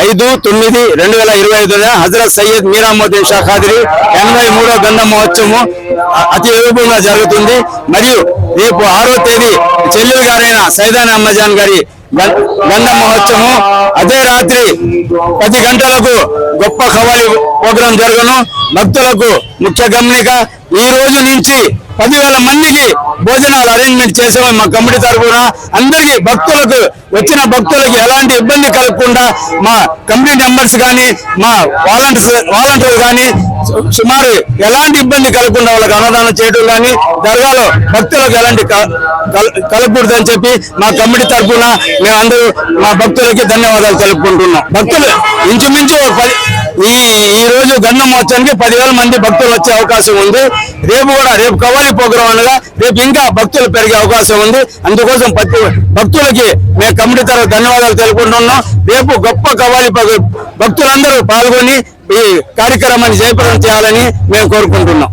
ఐదు తొమ్మిది రెండు వేల ఇరవై ఐదున హజరత్ సయ్యద్ మీరామోద్దీన్ షా ఖాదిరి ఎనభై మూడో గంధ మహోత్సవము అతి వైభవంగా జరుగుతుంది. మరియు రేపు ఆరో తేదీ చెల్లెలు గారైన సైదాన్ అమ్మజాన్ గారి గంధ మహోత్సవం అదే రాత్రి పది గంటలకు గొప్ప ఖవాలి ప్రోగ్రాం జరగను. భక్తులకు ముఖ్య గమనిక ఈ రోజు నుంచి పదివేల మందికి భోజనాలు అరేంజ్మెంట్ చేసాము మా కమిటీ తరఫున? అందరికీ భక్తులకు వచ్చిన భక్తులకి ఎలాంటి ఇబ్బంది కలగకుండా మా కమిటీ మెంబర్స్ కానీ మా వాలంటీర్స్ వాలంటీర్లు కానీ సుమారు ఎలాంటి ఇబ్బంది కలగకుండా వాళ్ళకి అన్నదానం చేయడం కానీ దర్గాలో భక్తులకు ఎలాంటి క- కల- కలగకూడదని చెప్పి మా కమిటీ తరఫున మేమందరూ మా భక్తులకి ధన్యవాదాలు తెలుపుకుంటున్నాం. భక్తులు ఇంచుమించు ఒక పది ఈ ఈ రోజు గంధం మహోత్సవానికి పదివేల మంది భక్తులు వచ్చే అవకాశం ఉంది. రేపు కూడా రేపు కవాయి ప్రోగ్రాం అనగా రేపు ఇంకా భక్తులు పెరిగే అవకాశం ఉంది. అందుకోసం ప్రతి భక్తులకి మేము కమిటీ తరఫు ధన్యవాదాలు తెలుపుకుంటున్నాం. రేపు గొప్ప కవాలి భక్తులందరూ పాల్గొని ఈ కార్యక్రమాన్ని జయప్రదం చేయాలని మేము కోరుకుంటున్నాం.